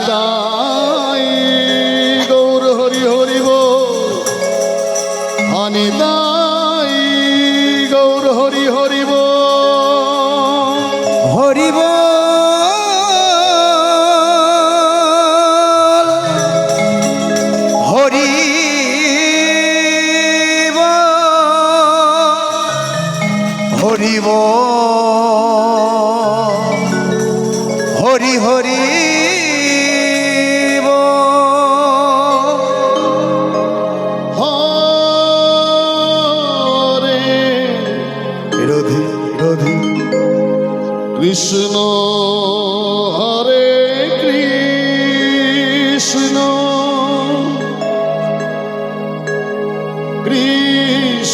দাও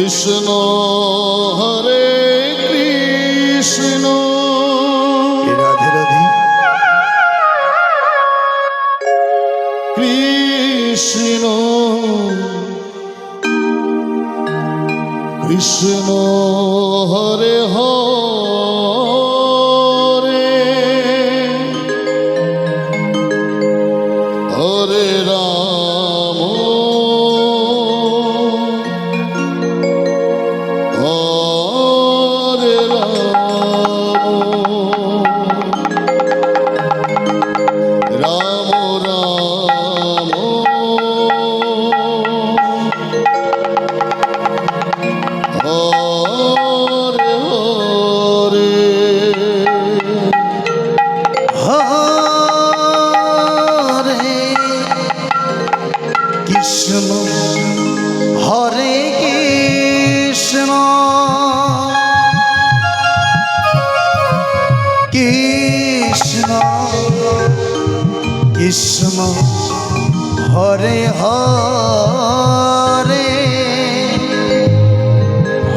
কৃষ্ণ হরে কৃষ্ণ। রাধে রাধে? কৃষ্ণ কৃষ্ণ হরে হরে। হরে হরে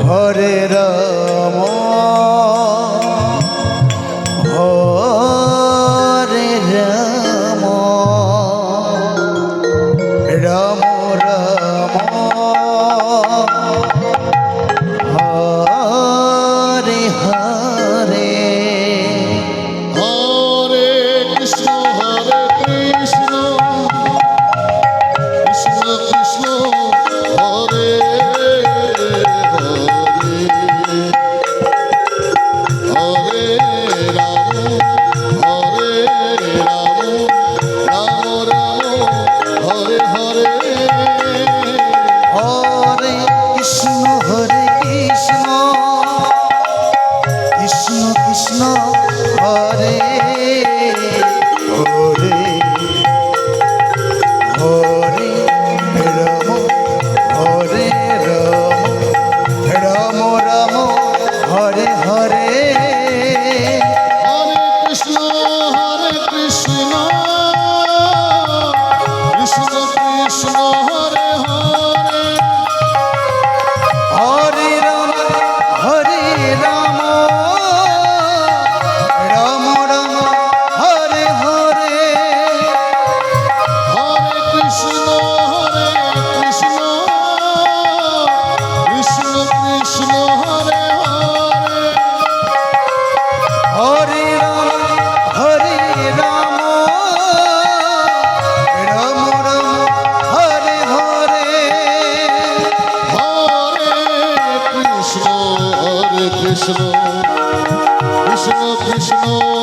হরে রা Hare Hare Let's go.